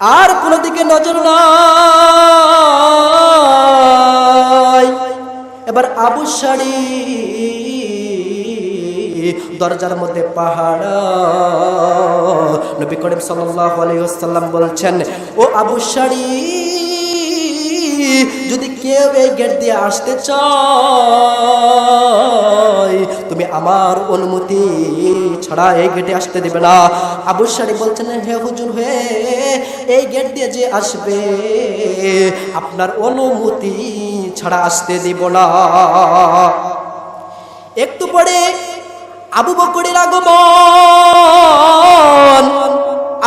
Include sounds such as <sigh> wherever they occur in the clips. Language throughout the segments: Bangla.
আর কোনো দিকে নজর নাই। এবার আবু শাড়ি দরজার মধ্যে পাহাড়। নবী করিম সাল্লাল্লাহু আলাইহি ওয়াসাল্লাম বলছেন, ও আবু শাড়ি যদি কেউ এই গেট দিয়ে আসতে চায়, তুমি আমার অনুমতি ছাড়া এই গেটে আসতে দেবে না। আবু শাড়ি বলছেন, হে হুজুর, হে, এই গেট দিয়ে যে আসবে, আপনার অনুমতি ছাড়া আসতে দিব না। একটু পরে আবু বকরের আগমন।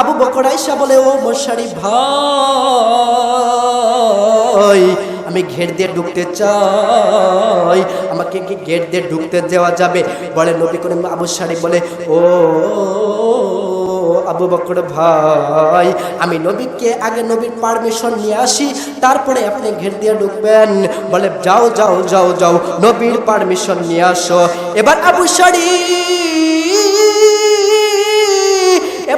আবু বকর আইসা বলে, ও মশারি ভাই আমি ঘের দিয়ে ঢুকতে চাই। আমাকে কি ঘের দিয়ে ঢুকতে দেওয়া যাবে? বলে নবী করে আবু শাড়ি বলে, ও আবু বকর ভাই, আমি নবীকে আগে নবীর পারমিশন নিয়ে আসি, তারপরে আপনি ঘের দিয়ে ঢুকবেন। বলে, যাও যাও যাও যাও, নবীর পারমিশন নিয়ে আসো। এবার আবু শাড়ি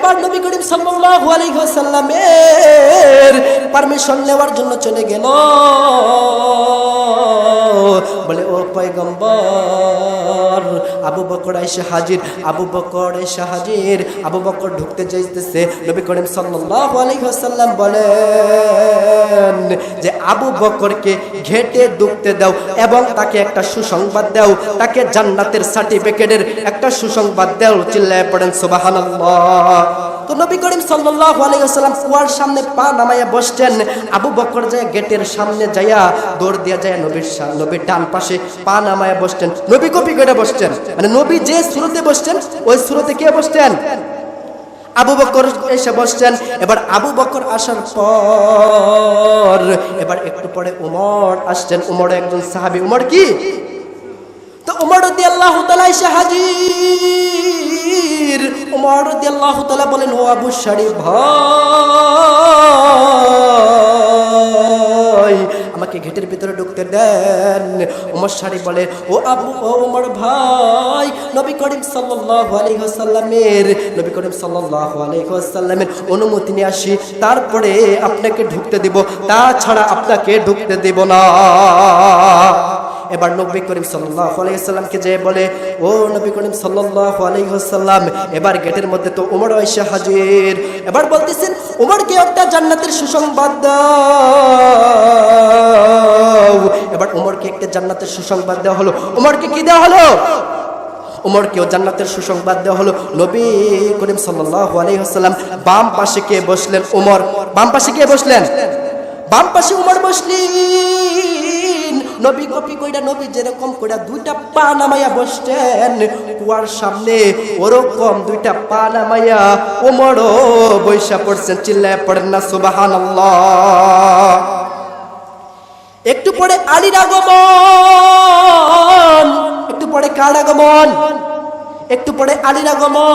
এবার নবী করিম সাল্লাল্লাহু আলাইহি ওয়াসাল্লামের পারমিশন নেওয়ার জন্য চলে গেল। বলে, ও পয়গম্বর, আবু বকর এসে হাজির, আবু বকর এসে হাজির, আবু বকর ঢুকতে চাইতেছে নবী করিম সাল্লাল্লাহু আলাইহি ওয়াসাল্লাম বলেন যে, আবু বকরকে ঘেটে ঢুকতে দাও এবং তাকে একটা সুসংবাদ দাও। তাকে জান্নাতের সার্টিফিকেটের একটা সুসংবাদ দাও। চিল্লায় পড়েন, সুবহানাল্লাহ। তো নবী করিম সাল্লাল্লাহু আলাইহি ওয়াসাল্লাম কুয়ার সামনে পা নামাইয়া বসছেন আবু বকর যায় গেটের সামনে যাইয়া দৌড় দিয়া যায় নবীর নবীর ডান পাশে পা নামাইয়া বসছেন নবী কপি করে বসছেন মানে নবী যে সুরতে বসছেন ওই সুরতে কে বসছেন আবু বকর এসে বসছেন এবার আবু বকর আসার পর, এবার একটু পরে উমর আসছেন উমর একজন সাহাবী। উমর কি? বলেন, ও আবু শারি ভাই, আমাকে গেটের ভিতরে ঢুকতে দেন। উমর শারি বলে, ও আবু, ও উমর ভাই, নবী করিম ওয়াসাল্লামের, নবী করিম ওয়াসাল্লামের অনুমতি নিয়ে আসি, তারপরে আপনাকে ঢুকতে দিব, তাছাড়া আপনাকে ঢুকতে দেব না। এবার নবী করিম সাল্লাল্লাহু আলাইহি সাল্লামকে যে বলে, ও নবী করিম সাল্লাল্লাহু আলাইহি সাল্লাম এবার গেটের মধ্যে তো ওমর এসে হাজির। এবার বলতেছেন ওমরকে একটা জান্নাতের সুসংবাদ দাও। এবার ওমরকে একটা জান্নাতের সুসংবাদ দেওয়া হলো। ওমরকে কি দেওয়া হলো? উমরকেও জান্নাতের সুসংবাদ দেওয়া হলো। নবী করিম সাল্লাল্লাহু আলাইহি বাম পাশে কে বসলেন? উমর। বাম পাশে কে বসলেন? বাম পাশে উমর বসলেন। নবী কপি কইরা নবী যেরকম কইরা দুইটা পা নামাইয়া বসছেন কুয়ার সামনে ওরকম দুইটা পা নামাইয়া উমরও বৈশা পড়ছেন, চিল্লায় পড়েন না, সুবহানাল্লাহ। একটু পরে আলীর আগমন, একটু পরে কার আগমন? একটু পরে আলীর আগমন।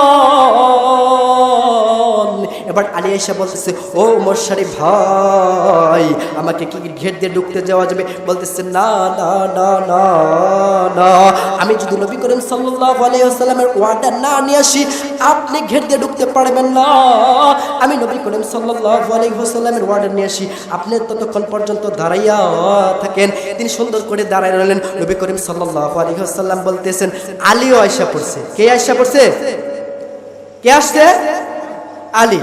এবার আলী এসে বলতেছে, ও মশারি ভাই, আমাকে কি ঘেট দিয়ে ঢুকতে যাওয়া যাবে? বলতেছে, না না না না না। আমি যদি নবী করিম সাল্লাল্লাহু আলাইহি ওয়াসাল্লামের ওয়ার্ডার না নিয়ে আসি, আপনি ঘেট দিয়ে ঢুকতে পারবেন না। আমি নবী করিম সাল্লাল্লাহু আলাইহি ওয়াসাল্লামের ওয়ার্ডার নিয়ে আসি। আপনি ততক্ষণ পর্যন্ত দাঁড়াইয়া থাকেন। তিনি সুন্দর করে দাঁড়ায় রইলেন। নবী করিম সাল্লাল্লাহু আলাইহি ওয়াসাল্লাম বলতেছেন, আলীও আয়সা পড়ছে। কে আয়সা পড়ছে? কে আসছে? আলী।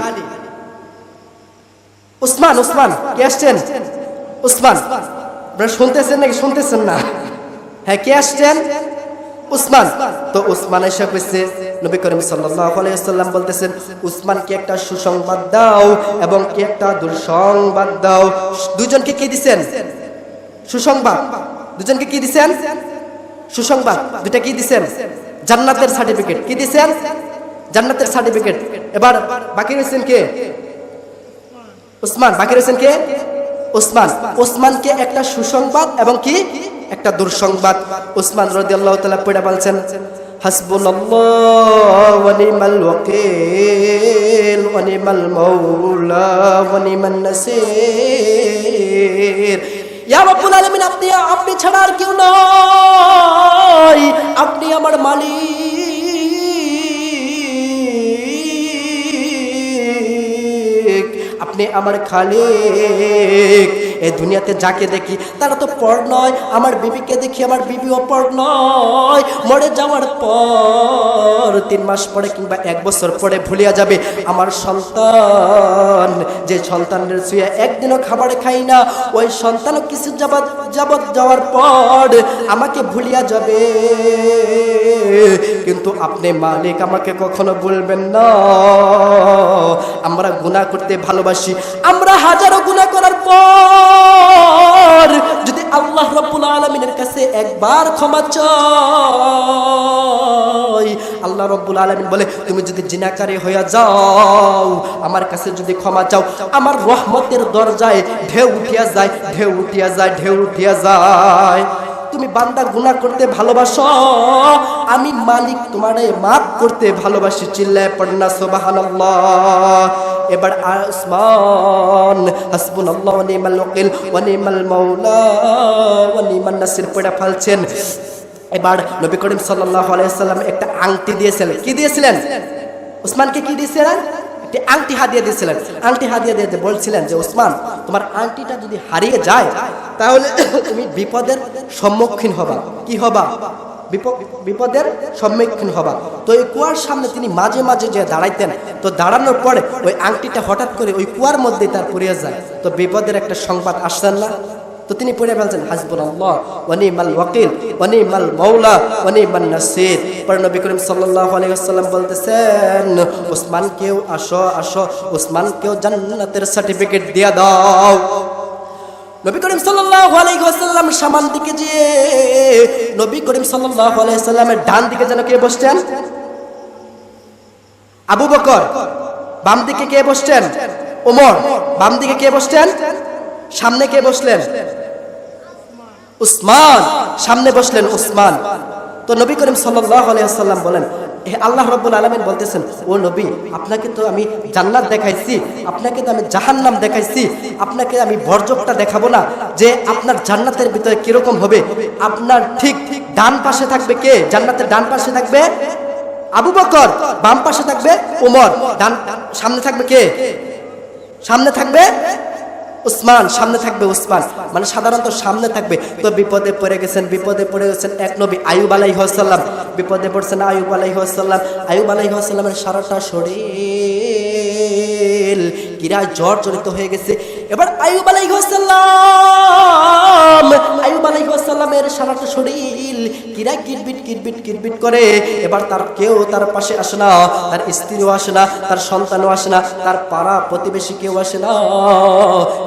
উসমান উসমান, কে আসছেন? উসমান। শুনতেছেন নাকি শুনতেছেন না? হ্যাঁ কে আসছেন? উসমান। তো উসমান এসে কইছে, নবী করিম ওয়াসাল্লাম বলতেছেন, উসমানকে একটা সুসংবাদ দাও এবং কি একটা দুঃসংবাদ দাও। দুজনকে কি দিছেন? সুসংবাদ। দুজনকে কি দিছেন? সুসংবাদ। দুটা কি দিছেন? জান্নাতের সার্টিফিকেট। কি দিছেন? জান্নাতের সার্টিফিকেট। এবার বাকি রয়েছেন কে? উসমান বাকি রয়েছেন কে? উসমান উসমানকে একটা সুসংবাদ এবং কি? একটা দুঃসংবাদ। উসমান রাদিয়াল্লাহু তাআলা পড়ে বলছেন আপনি আপনি কেউ নয় আপনি আমার মালিক। আপনি আমার খালিক। এই দুনিয়াতে যাকে দেখি, তারা তো পর নয়। আমার বিবিকে দেখি, আমার বিবিও পর নয়। মরে যাওয়ার পর, তিন মাস পরে কিংবা এক বছর পরে ভুলিয়া যাবে। আমার সন্তান, যে সন্তানের শুয়ে একদিনও খাবার খাই না, ওই সন্তানও কিছু যাবৎ যাবৎ যাওয়ার পর আমাকে ভুলিয়া যাবে। কিন্তু আপনি মালিক, আমাকে কখনো বলবেন না। আমরা গুণা করতে ভালোবাসি। আমরা হাজারো গুণা করার পর যদি আল্লাহ রব্বুল আলমিনের কাছে একবার ক্ষমা চাই আল্লাহ রাব্বুল আলামিন বলে, তুমি যদি জিনাকারী হইয়া যাও, আমার কাছে যদি ক্ষমা চাও, আমার রহমতের দরজায় ঢেউ উঠিয়া যায়, ঢেউ উঠিয়া যায়, ঢেউ উঠিয়া যায়। তুমি বান্দা গুনাহ করতে ভালোবাসো, আমি মালিক তোমারে মাফ করতে ভালোবাসি, চিল্লায় পড়না সুবহানাল্লাহ। এবার আসমান, হাসবুনাল্লাহ, ওয়া নি'মাল ওয়াকিল, ওয়া নি'মাল মাওলা নাসির, পড়া ফেলছেন। এবার নবী করিম সাল্লাম একটা আংটি দিয়েছিলেন। কি দিয়েছিলেন? উসমানকে কি দিয়েছিলেন? একটি আংটি হাদিয়া দিয়েছিলেন। আংটি হাদিয়া দিয়ে বলছিলেন যে ওসমান তোমার আংটিটা যদি হারিয়ে যায়, তাহলে তুমি বিপদের সম্মুখীন হবা। কি হবা? বিপ- বিপদের সম্মুখীন হবা। তো এই কুয়ার সামনে তিনি মাঝে মাঝে যে দাঁড়াইতেন, তো দাঁড়ানোর পরে ওই আংটিটা হঠাৎ করে ওই কুয়ার মধ্যে তার পড়িয়ে যায়। তো বিপদের একটা সংবাদ আসছেন না? তো তিনি পড়ে ফেলছেন হাসবুল আল্লাহ ওয়ানি মাল ওয়াকিল ওয়ানি মাল মৌলা ওয়ানি মান নাসির। পরে নবী করিম সাল্লাল্লাহু আলাইহি ওয়াসাল্লাম বলতেছেন, ওসমান, কেউ আসো আসো, ওসমান, কেউ জান্নাতের সার্টিফিকেট দিয়া দাও। নবী করিম সাল্লাল্লাহু আলাইহি ওয়াসাল্লাম সামান দিকে যে নবী করিম সাল্লাল্লাহু আলাইহি ওয়াসাল্লামের ডান দিকে যেন কে বসতেন আবু বকর, বাম দিকে কে বসতেন ওমর, বাম দিকে কে বসতেন সামনে কে বসলেন? উসমান, সামনে বসলেন উসমান। তো নবী করিম সাল্লাম বলেন আল্লাহ রাব্বুল আলামিন বলতেছেন, ও নবী, আপনাকে তো আমি জান্নাত দেখাইছি, আপনাকে তো আমি জাহান্নাম দেখাইছি, আপনাকে আমি বর্জকটা দেখাবো না, যে আপনার জান্নাতের ভিতরে কীরকম হবে, আপনার ঠিক ডান পাশে থাকবে কে? জান্নাতের ডান পাশে থাকবে আবু বকর, বাম পাশে থাকবে ওমর ডান, সামনে থাকবে কে? সামনে থাকবে উসমান, সামনে থাকবে উসমান। মানে সাধারণত সামনে থাকবে। তো বিপদে পড়ে গেছেন, বিপদে পড়ে গেছেন এক নবী, আয়ুব আলাইহাল্লাম বিপদে পড়ছেন আয়ুব আলাইহাল্লাম আয়ুব আলাইহাল্লামের সারাটা শরীর কিরা জ্বর জড়িত হয়ে গেছে। এবার আয়ুব আলাইহাল্লাম আয়ুব আলাইহাল্লামের সারাটা শরীর কিরা কিটবিট কিটবিট কিটবিট করে এবার তার কেউ তার পাশে আসে না, তার স্ত্রীও আসে না, তার সন্তানও আসে না, তার পাড়া প্রতিবেশী কেউ আসে না।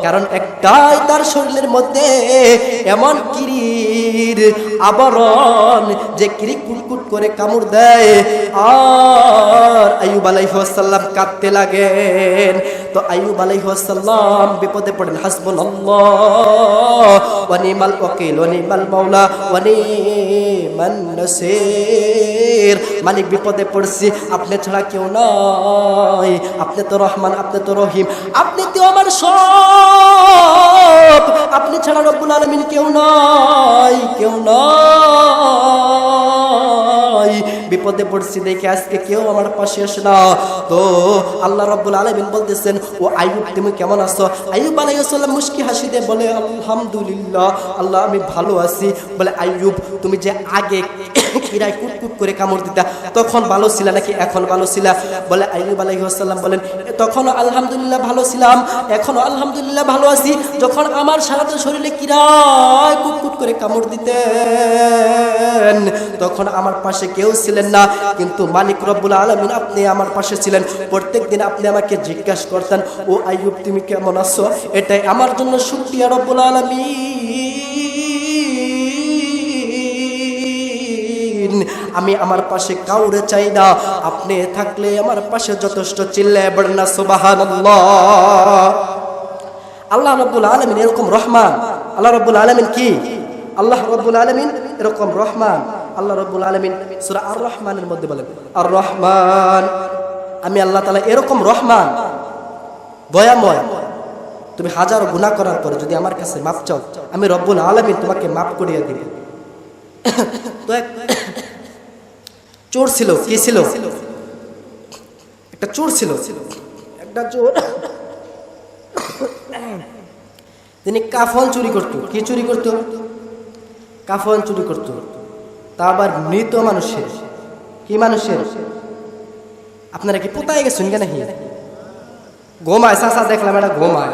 কারণ একটাই তার শরীরের মধ্যে এমন কিরির আবরণ যে কিরি কুটকুট করে কামড় দেয়। আর আইয়ুব আলাইহাল্লাম কাঁদতে লাগেন। তো আইয়ুব আলাইহাল্লাম বিপদে পড়েন হাসবুন ওয়ানিমাল ওয়াকিল, ওয়ানিমাল মাওলা, ওয়ানিমান নাসির। মালিক বিপদে পড়ছি, আপনি ছাড়া কেউ নয় আপনি তো রহমান, আপনি তো রহিম, আপনি তো আমার সব। আপনি ছাড়া রব্বুল আলামিন কেউ নয় কেউ নয় বিপদে পড়ছি দেখে আজকে কেউ আমার পাশে আসে না। তো? আল্লাহ রব্বুল আলামিন বলতেছেন, ও আইয়ুব, তুমি কেমন আছো? আইয়ুব আলাইহিস সালাম মুস্কি হাসি দিয়ে বলে, আলহামদুলিল্লাহ, আল্লাহ, আমি ভালো আছি। বলে, আইয়ুব, তুমি যে আগে কিরায় কুটকুট করে কামড় দিতা, তখন ভালো ছিল নাকি এখন ভালো ছিল? বলে, আইয়ুব আলাইহিস সালাম বলেন তখন আলহামদুলিল্লাহ ভালো ছিলাম এখনও আলহামদুলিল্লাহ ভালো আছি। যখন আমার সারাটা শরীরে কিরায় কুটকুট করে কামড় দিতেন, তখন আমার পাশে কেউ ছিলেন না। কিন্তু মালিক রব্বুল আলমিন, আপনি আমার পাশে ছিলেন প্রত্যেক দিন আপনি আমাকে জিজ্ঞাসা করতেন, ও আইয়ুব, তুমি কেমন আছো? এটাই আমার জন্য শুক্রিয়া রব্বুল আলমিন। আমি আমার পাশে কাউরে চাই না। আপনি থাকলে আমার পাশে যথেষ্ট চিল্লে বড়না সুবাহান আল্লাহ রব্বুল আলমিন এরকম রহমান। আল্লাহ রব্বুল আলমিন কি? আল্লাহ রব্বুল আলমিন এরকম রহমান। আল্লাহ রব্বুল আলমিন সুরা আর রহমানের মধ্যে বলেন আর রহমান আমি আল্লাহ তালা এরকম রহমান, দয়াময়। তুমি হাজারো গুণা করার পরে যদি আমার কাছে মাপ চাও, আমি রব্বুল আলমিন তোমাকে মাপ করিয়া দিব। <coughs> চোর ছিল, কি ছিল? একটা চোর ছিল। একটা চোর। <coughs> তিনি কাফন চুরি করত। কি চুরি করত? কাফন চুরি করত। তা আবার মৃত মানুষের। কি মানুষের? আপনারা কি পোতায় গেছেন কেন হি ঘুমায় চাচা দেখলাম, এটা ঘুমায়।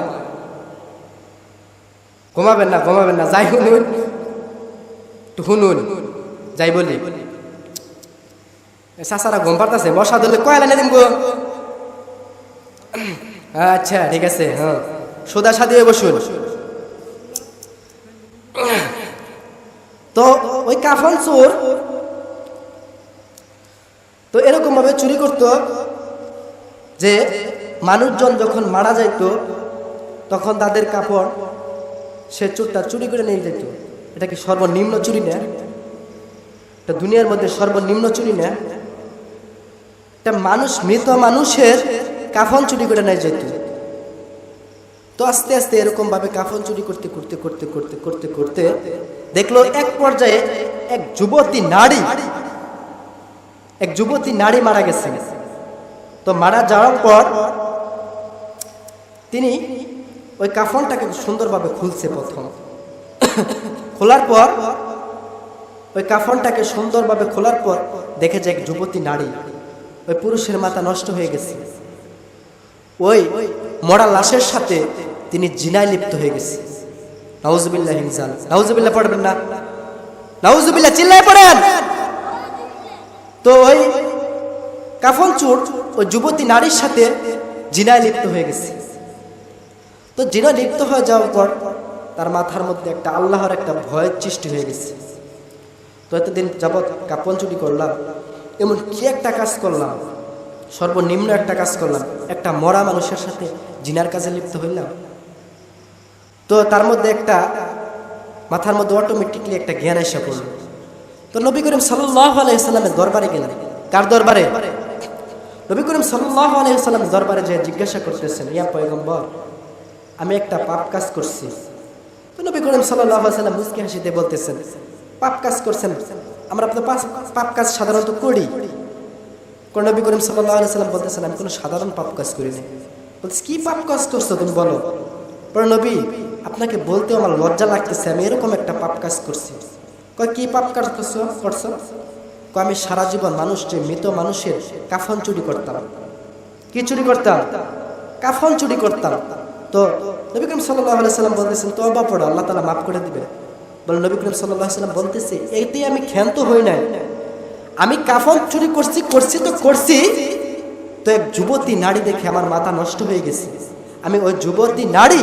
ঘুমাবেন না ঘুমাবেন না, যাই শুনুন। তো শুনুন, যাই বলি। চাচারা ঘুম পারতেছে বসা দিলে কয়লা না দিন গো আচ্ছা ঠিক আছে হ্যাঁ। সোদা সাদিয়ে বসুন। তো ওই কাফন চোর তো এরকম ভাবে চুরি করত যে মানুষজন যখন মারা যাইত, তখন তাদের কাপড় সে চোরটা চুরি করে নিয়ে যেত। এটা কি সর্বনিম্ন চুরি না? এটা দুনিয়ার মধ্যে সর্বনিম্ন চুরি না? একটা মানুষ, মৃত মানুষের কাফন চুরি করে নিয়ে যেত। তো আস্তে আস্তে এরকমভাবে কাফন চুরি করতে করতে করতে করতে করতে করতে দেখল এক পর্যায়ে এক যুবতী নারী এক যুবতী নারী মারা গেছে। তো মারা যাওয়ার পর তিনি ওই কাফনটাকে সুন্দরভাবে খুলছে প্রথম। খোলার পর, ওই কাফনটাকে সুন্দরভাবে খোলার পর দেখে যে এক যুবতী নারী, ওই পুরুষের মাথা নষ্ট হয়ে গেছে। ওই মরা লাশের সাথে তিনি জিনায় লিপ্ত হয়ে গেছে। নাউজুবিল্লাহ হিনজাল নাউজুবিল্লাহ পড়বেন না। নাউজুবিল্লাহ চিল্লায় পড়েন। তো ওই কাফন চোর ওই যুবতী নারীর সাথে জিনায় লিপ্ত হয়ে গেছে। তো জিনা লিপ্ত হয়ে যাওয়ার পর তার মাথার মধ্যে একটা আল্লাহর একটা ভয়ের সৃষ্টি হয়ে গেছে। তো এতদিন যাবৎ কাপন চুরি করলাম, এমন কি একটা কাজ করলাম, সর্বনিম্ন একটা কাজ করলাম, একটা মরা মানুষের সাথে জিনার কাজে লিপ্ত হইলাম। তো তার মধ্যে একটা, মাথার মধ্যে অটোমেটিকলি একটা জ্ঞান এসে পড়ল। তো নবী করিম সাল্লাহ দরবারে গেলেন। কার দরবারে? নবী করিম সাল্লাহ দরবারে যে জিজ্ঞাসা করতেছেন, ইয়া পয়গম্বর, আমি একটা পাপ কাজ করছি। তো নবী করিম সাল্লাহ সাল্লাম মুসকি হাসিতে বলতেছেন, পাপ কাজ করছেন? আমরা আপনার পাপ কাজ সাধারণত করি। কোন নবী করিম সাল্লাহ সাল্লাম বলতেছেন, আমি কোনো সাধারণ পাপ কাজ করিনি বলতেছি, কি পাপ কাজ করছ তুমি বলো? নবী, আপনাকে বলতে আমার লজ্জা লাগতেছে, আমি এরকম একটা পাপ কাজ করছি। কয়, কি পাপ করছ করছ? কয়, আমি সারা জীবন মানুষ, যে মৃত মানুষের কাফন চুরি করতাম। কি চুরি করতাম? কাফন চুরি করতাম। তো নবী করিম সাল্লাহ সাল্লাম বলতেছেন তো অবা পড়ো, আল্লাহ তালা মাফ করে দিবে বলে নবী করিম সাল্লাহ সাল্লাম বলতেছে এইটাই আমি ক্ষান্ত হই নাই। আমি কাফন চুরি করছি করছি তো করছি, তো এক যুবতী নারী দেখে আমার মাথা নষ্ট হয়ে গেছে। আমি ওই যুবতী নারী,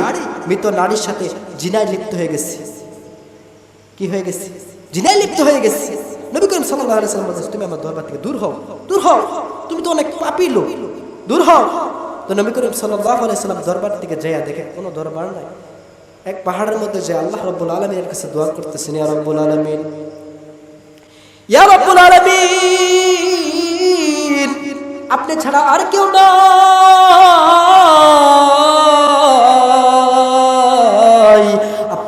মৃত নারীর সাথে জিনায় লিপ্ত হয়ে গেছি। কি হয়ে গেছে? জিনায় লিপ্ত হয়ে গেছে। নবী করিম সাল্লাম বলতেছে তুমি আমার দরবার থেকে দূর হও দূর হও। তুমি তো অনেক পাপি লোক, দূর হও। তো নবী করিম সাল্লাহ সাল্লাম দরবার থেকে যাইয়া দেখে, কোনো দরবার নাই। এক পাহাড়ের মধ্যে যে আল্লাহ রব্বুল আলমীর কাছে দোয়া করতেছেন, ইয়া রব্বুল আলমিন, ইয়া রব্বুল আলামিন, আপনি ছাড়া আর কেউ নাই।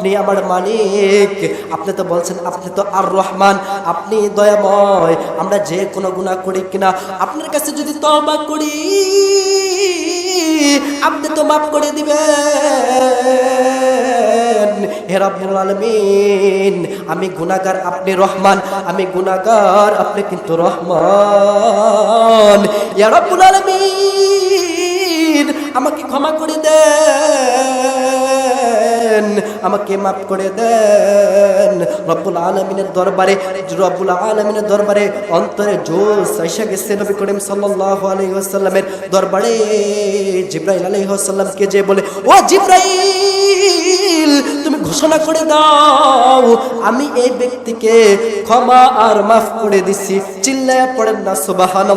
আপনি আমার মালিক। আপনি তো বলছেন, আপনি তো আর রহমান আপনি দয়াময়। আমরা যে কোনো গুণা করি কিনা, আপনার কাছে যদি তবা করি, আপনি তো মাফ করে দিবেন। হে আলামিন, আমি গুনাহগার, আপনি রহমান। আমি গুনাহগার, আপনি কিন্তু রহমান। ইয়া আলামিন, আমাকে ক্ষমা করে দেন। আমাকে মাফ করে দেন। রব্বুল আলমিনের দরবারে, রব্বুল আলমিনের দরবারে অন্তরে জোশ আইসা গেছে নবী করিম সাল্লাহ আলহিহাসাল্লামের দরবারে। জিব্রাইল আলহিহাসাল্লামকে যে বলে, ও জিব্রাইল, তুমি ঘোষণা করে দাও, আমি এই ব্যক্তিকে ক্ষমা আর মাফ করে দিছি। চিল্লায় পড়েন না সুবাহান